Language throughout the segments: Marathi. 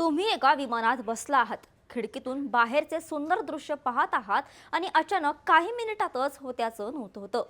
तुम्ही एका विमानात बसला आहात. खिडकीतून बाहेरचे सुंदर दृश्य पाहत आहात आणि अचानक काही मिनिटातच होत्याचं नव्हतं होतं.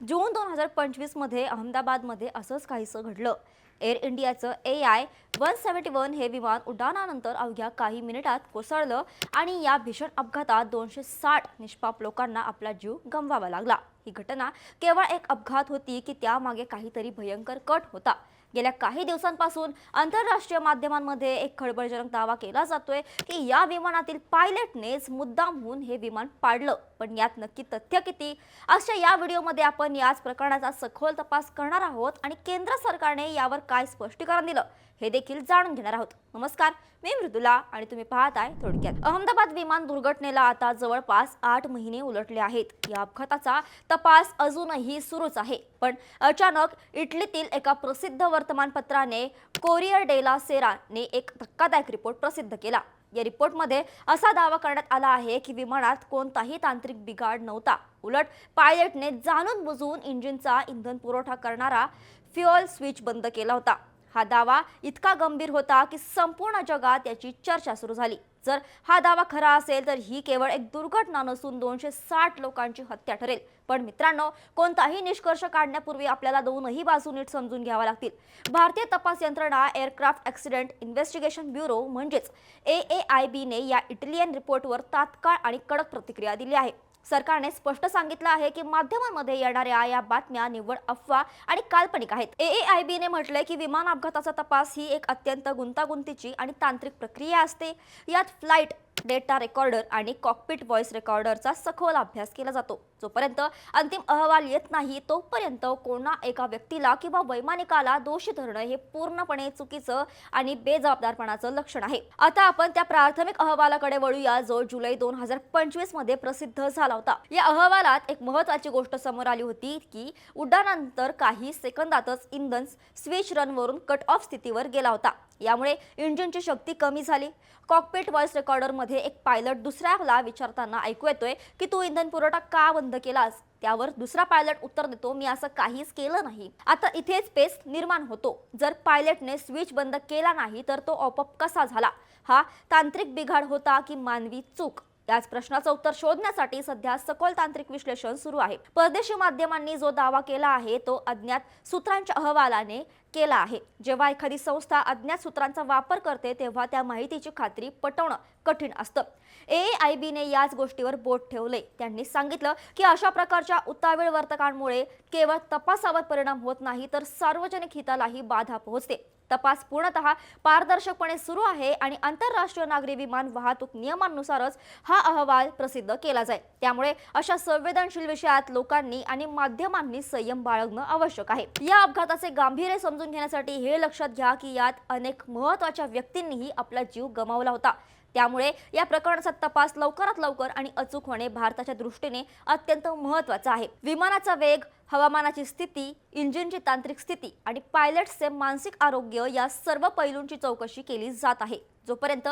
जून दोन हजार पंचवीसमध्ये अहमदाबादमध्ये असंच काहीसं घडलं. एअर इंडियाचं A I one seventy one हे विमान उड्डाणानंतर अवघ्या काही मिनिटात कोसळलं आणि या भीषण अपघातात दोनशे साठ निष्पाप लोकांना आपला जीव गमवावा लागला. ही घटना केवळ एक अपघात होती की त्यामागे काहीतरी भयंकर कट होता. गेल्या काही दिवसांपासून आंतरराष्ट्रीय माध्यमांमध्ये एक खळबळजनक दावा केला जातोय की या विमानातील पायलटनेच मुद्दामहून हे विमान पाडलं. पण यात नक्की तथ्य किती? अशा या व्हिडिओमध्ये आपण याच प्रकरणाचा सखोल तपास करणार आहोत आणि केंद्र सरकारने यावर काय स्पष्टीकरण दिलं? हे देखील जाणून घेणार आहोत. नमस्कार मी मृदुला आणि तुम्ही पाहताय थोडक्यात. अहमदाबाद विमान दुर्घटनेला आता जवळपास आठ महिने उलटले आहेत. या अपघाताचा तपास अजूनही सुरूच आहे. पण अचानक इटलीतील एका प्रसिद्ध वर्तमानपत्राने कोरियर डेला सेराने एक धक्कादायक रिपोर्ट प्रसिद्ध केला. या रिपोर्टमध्ये असा दावा करण्यात आला आहे की विमानात कोणताही तांत्रिक बिघाड नव्हता. उलट पायलटने जाणून बुजून इंजिनचा इंधन पुरवठा करणारा फ्युअल स्विच बंद केला होता. हा दावा इतका गंभीर होता की संपूर्ण जगात याची चर्चा सुरू झाली. जर हा दावा खरा असेल तर ही केवळ एक दुर्घटना नसून दोनशे साठ लोकांची हत्या ठरेल. पण मित्रांनो कोणताही निष्कर्ष काढण्यापूर्वी आपल्याला दोनही बाजू नीट समजून घ्यावा लागतील. भारतीय तपास यंत्रणा एअरक्राफ्ट ॲक्सिडेंट इन्व्हेस्टिगेशन ब्युरो म्हणजेच ए ए आय बीने या इटालियन रिपोर्टवर तात्काळ आणि कडक प्रतिक्रिया दिली आहे. सरकारने स्पष्ट सांगितलं आहे की माध्यमांमध्ये येणाऱ्या या बातम्या निव्वळ अफवा आणि काल्पनिक आहेत. ए आय बीने म्हटलंय की विमान अपघाताचा तपास ही एक अत्यंत गुंतागुंतीची आणि तांत्रिक प्रक्रिया असते. यात फ्लाईट डेटा रेकॉर्डर आणि कॉकपिट व्हॉइस रेकॉर्डरचा सखोल अभ्यास केला जातो. जोपर्यंत अंतिम अहवाल येत नाही तोपर्यंत कोणा एका व्यक्तीला किंवा वैमानिकाला दोषी धरणं हे पूर्णपणे चुकीचं आणि बेजबाबदारपणाचं लक्षण आहे. आता आपण त्या प्राथमिक अहवालाकडे वळूया जो जुलै दोन हजार पंचवीसमध्ये प्रसिद्ध झाला होता. या अहवालात एक महत्वाची गोष्ट समोर आली होती की उड्डाणानंतर काही सेकंदातच इंधन स्विच रनवरून कट ऑफ स्थितीवर गेला होता. यामुळे इंजिनची शक्ती कमी झाली. कॉकपिट व्हॉइस रेकॉर्डरमध्ये एक पायलट दुसऱ्याला विचारताना ऐकू येतोय की तू इंधन पुरवठा का बंद केलास? त्यावर दुसरा पायलट उत्तर देतो मी असं काहीच केलं नाही. आता इथेच पेस निर्माण होतो. जर पायलटने स्विच बंद केला नाही तर तो ऑपअप कसा झाला? हा तांत्रिक बिघाड होता की मानवी चूक? याच प्रश्नाचं उत्तर शोधण्यासाठी सध्या सखोल तांत्रिक विश्लेषण सुरू आहे. परदेशी माध्यमांनी जो दावा केला आहे तो अज्ञात सूत्रांच्या अहवालाने केला आहे. जेव्हा एखादी संस्था अज्ञात सूत्रांचा वापर करते तेव्हा त्या माहितीची खात्री पटवणं कठीण असतं. ए आय बीने याच गोष्टीवर बोट ठेवले त्यांनी सांगितलं की अशा प्रकारच्या उतावीळ वर्तकांमुळे केवळ तपासावर परिणाम होत नाही तर सार्वजनिक हितालाही बाधा पोहोचते. तपास पूर्णतः पारदर्शकपणे सुरू आहे आणि आंतरराष्ट्रीय नागरी विमान वाहतूक नियमांनुसारच हा अहवाल प्रसिद्ध केला जाईल त्यामुळे अशा संवेदनशील विषयात लोकांनी आणि माध्यमांनी संयम बाळगणं आवश्यक आहे. या अपघाताचे गांभीर्य समजून घेण्यासाठी हे लक्षात घ्या की यात अनेक महत्त्वाच्या व्यक्तींनीही आपला जीव गमावला होता. त्यामुळे या प्रकरणाचा तपास लवकरात लवकर आणि अचूक होणे भारताच्या दृष्टीने अत्यंत महत्वाचं आहे. विमानाचा वेग हवामानाची स्थिती इंजिनची तांत्रिक स्थिती आणि पायलट्सचे मानसिक आरोग्य या सर्व पैलूंची चौकशी केली जात आहे. जोपर्यंत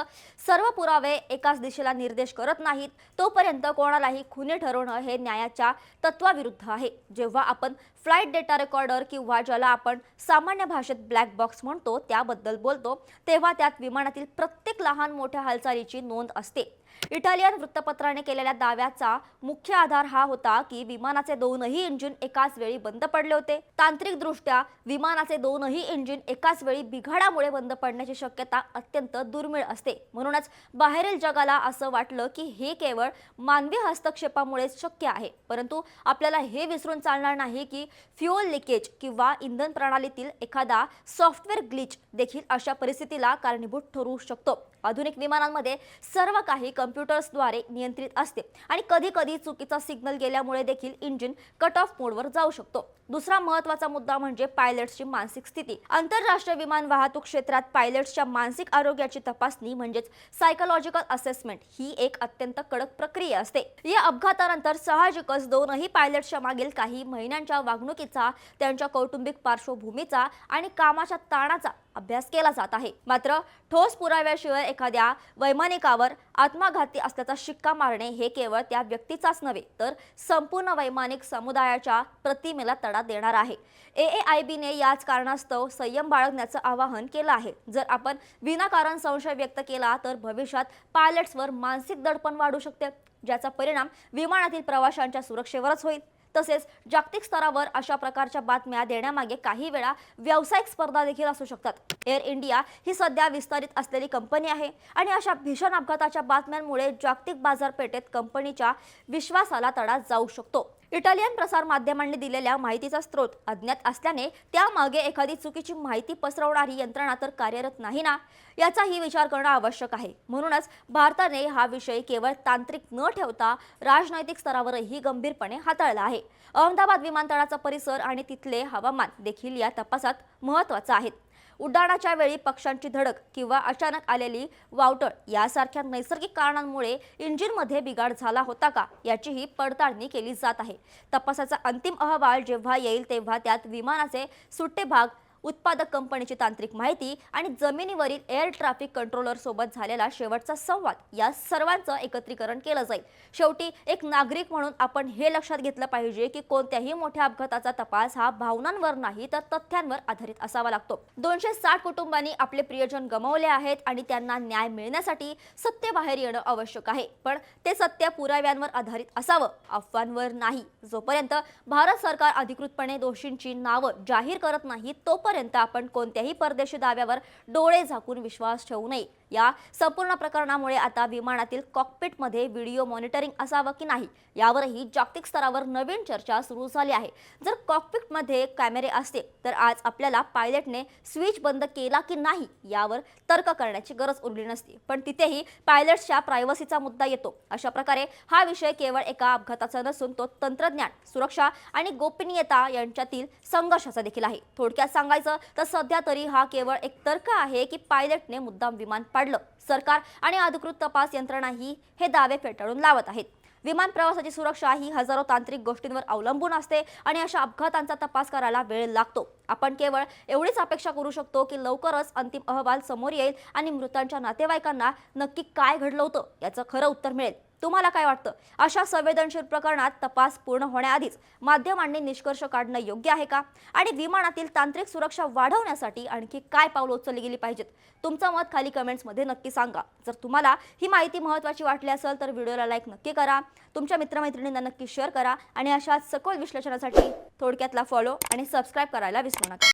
सर्व पुरावे एकाच दिशेला निर्देश करत नाहीत तोपर्यंत कोणालाही खुने ठरवणं हे न्यायाच्या तत्वाविरुद्ध आहे. जेव्हा आपण फ्लाईट डेटा रेकॉर्डर किंवा ज्याला आपण सामान्य भाषेत ब्लॅक बॉक्स म्हणतो त्याबद्दल बोलतो तेव्हा त्यात विमानातील प्रत्येक लहान मोठ्या हालचालीची नोंद असते. इटालियन वृत्तपत्राने केलेल्या दाव्याचा मुख्य आधार हा होता की विमानाचे दोनही इंजिन एकाच वेळी बंद पडले होते. तांत्रिकदृष्ट्या विमानाचे दोनही इंजिन एकाच वेळी बिघाडामुळे बंद पडण्याची शक्यता अत्यंत दुर्मिळ असते. म्हणूनच बाहेरील जगाला असं वाटलं की हे केवळ मानवी हस्तक्षेपामुळेच शक्य आहे. परंतु आपल्याला हे विसरून चालणार नाही की फ्युअल लिकेज किंवा इंधन प्रणालीतील एखादा सॉफ्टवेअर ग्लिच देखील अशा परिस्थितीला कारणीभूत ठरू शकतो. आधुनिक विमानांमध्ये सर्व काही कम्प्युटर्सद्वारे नियंत्रित असते आणि कधी कधी चुकीचा सिग्नल गेल्यामुळे देखील इंजिन कट ऑफ मोडवर जाऊ शकतो. दुसरा महत्त्वाचा मुद्दा म्हणजे पायलट्सची मानसिक स्थिती. आंतरराष्ट्रीय विमान वाहतूक क्षेत्रात पायलट्सच्या मानसिक आरोग्याची तपासणी म्हणजेच सायकोलॉजिकल असेसमेंट ही एक अत्यंत कडक प्रक्रिया असते. या अपघातानंतर साहजिकच दोनही पायलट्सच्या मागील काही महिन्यांच्या वागणुकीचा त्यांच्या कौटुंबिक पार्श्वभूमीचा आणि कामाच्या ताणाचा अभ्यास केला जात आहे. मात्र ठोस पुराव्याशिवाय एखाद्या वैमानिकावर आत्मघाती असल्याचा शिक्का मारणे हे केवळ त्या व्यक्तीचाच नव्हे तर संपूर्ण वैमानिक समुदायाच्या प्रतिमेला तडा देणार आहे. ए ए आय बीने याच कारणास्तव संयम बाळगण्याचं आवाहन केलं आहे. जर आपण विनाकारण संशय व्यक्त केला तर भविष्यात पायलट्सवर मानसिक दडपण वाढू शकते ज्याचा परिणाम विमानातील प्रवाशांच्या सुरक्षेवरच होईल. तसेच जागतिक स्तरावर अशा प्रकारच्या बातम्या देण्यामागे काही वेळा व्यावसायिक स्पर्धा देखील असू शकतात. एअर इंडिया ही सध्या विस्तारित असलेली कंपनी आहे आणि अशा भीषण अपघाताच्या बातम्यांमुळे जागतिक बाजारपेठेत कंपनीच्या विश्वासाला तडा जाऊ शकतो. इटालियन प्रसारमाध्यमांनी दिलेल्या माहितीचा स्रोत अज्ञात असल्याने त्यामागे एखादी चुकीची माहिती पसरवणारी यंत्रणा तर कार्यरत नाही ना? याचाही विचार करणं आवश्यक आहे. म्हणूनच भारताने हा विषय केवळ तांत्रिक न ठेवता राजनैतिक स्तरावरही गंभीरपणे हाताळला आहे. अहमदाबाद विमानतळाचा परिसर आणि तिथले हवामान देखील या तपासात महत्त्वाचं आहेत. उड्डाणाच्या वेळी पक्ष्यांची धडक किंवा अचानक आलेली वावटळ यासारख्या नैसर्गिक कारणांमुळे इंजिनमध्ये बिघाड झाला होता का याचीही पडताळणी केली जात आहे. तपासाचा अंतिम अहवाल जेव्हा येईल तेव्हा त्यात विमानाचे सुट्टे भाग उत्पादक कंपनीची तांत्रिक माहिती आणि जमिनीवरील एअर ट्रॅफिक कंट्रोलर सोबत झालेला शेवटचा संवाद या सर्वांचं एकत्रीकरण केलं जाईल. शेवटी एक नागरिक म्हणून आपण हे लक्षात घेतलं पाहिजे की कोणत्याही मोठ्या अपघाताचा तपास हा भावनांवर नाही तर तथ्यांवर आधारित असावा लागतो. दोनशे साठ कुटुंबांनी आपले प्रियजन गमावले आहेत आणि त्यांना न्याय मिळण्यासाठी सत्य बाहेर येणं आवश्यक आहे. पण ते सत्य पुराव्यांवर आधारित असावं अफवांवर नाही. जोपर्यंत भारत सरकार अधिकृतपणे दोषींची नावं जाहीर करत नाही तोपर्यंत आपण कोणत्याही परदेशी दाव्यावर डोळे झाकून विश्वास ठेवू नये. या संपूर्ण प्रकरणामुळे आता विमानातील कॉकपिटमध्ये व्हिडिओ मॉनिटरिंग असावं की नाही यावरही जागतिक स्तरावर नवीन चर्चा सुरू झाली आहे. जर कॉकपिटमध्ये कॅमेरे असते तर आज आपल्याला पायलटने स्विच बंद केला की नाही यावर तर्क करण्याची गरज उरली नसती. पण तिथेही पायलट्सच्या प्रायव्हसीचा मुद्दा येतो. अशा प्रकारे हा विषय केवळ एका अपघाताचा नसून तो तंत्रज्ञान सुरक्षा आणि गोपनीयता यांच्यातील संघर्षाचा देखील आहे. थोडक्यात सांगायचं तर सध्या तरी हा केवळ एक तर्क आहे की पायलटने मुद्दाम विमान पाडलं. सरकार आणि अधिकृत तपास यंत्रणाही हे दावे फेटाळून लावत आहेत. विमान प्रवासाची सुरक्षा ही हजारो तांत्रिक गोष्टींवर अवलंबून असते आणि अशा अपघातांचा तपास करायला वेळ लागतो. आपण केवळ एवढीच अपेक्षा करू शकतो की लवकरच अंतिम अहवाल समोर येईल आणि मृतांच्या नातेवाईकांना नक्की काय घडलं होतं याचं खरं उत्तर मिळेल. तुम्हाला काय वाटतं? अशा संवेदनशील प्रकरणात तपास पूर्ण होण्याआधीच माध्यमांनी निष्कर्ष काढणं योग्य आहे का? आणि विमानातील तांत्रिक सुरक्षा वाढवण्यासाठी आणखी काय पावलं उचलली गेली पाहिजेत? तुमचं मत खाली कमेंट्समध्ये नक्की सांगा. जर तुम्हाला ही माहिती महत्त्वाची वाटली असेल तर व्हिडिओला लाईक नक्की करा. तुमच्या मित्रमैत्रिणींना नक्की शेअर करा. आणि अशाच सखोल विश्लेषणासाठी थोडक्यातला फॉलो आणि सबस्क्राईब करायला विसरू नका.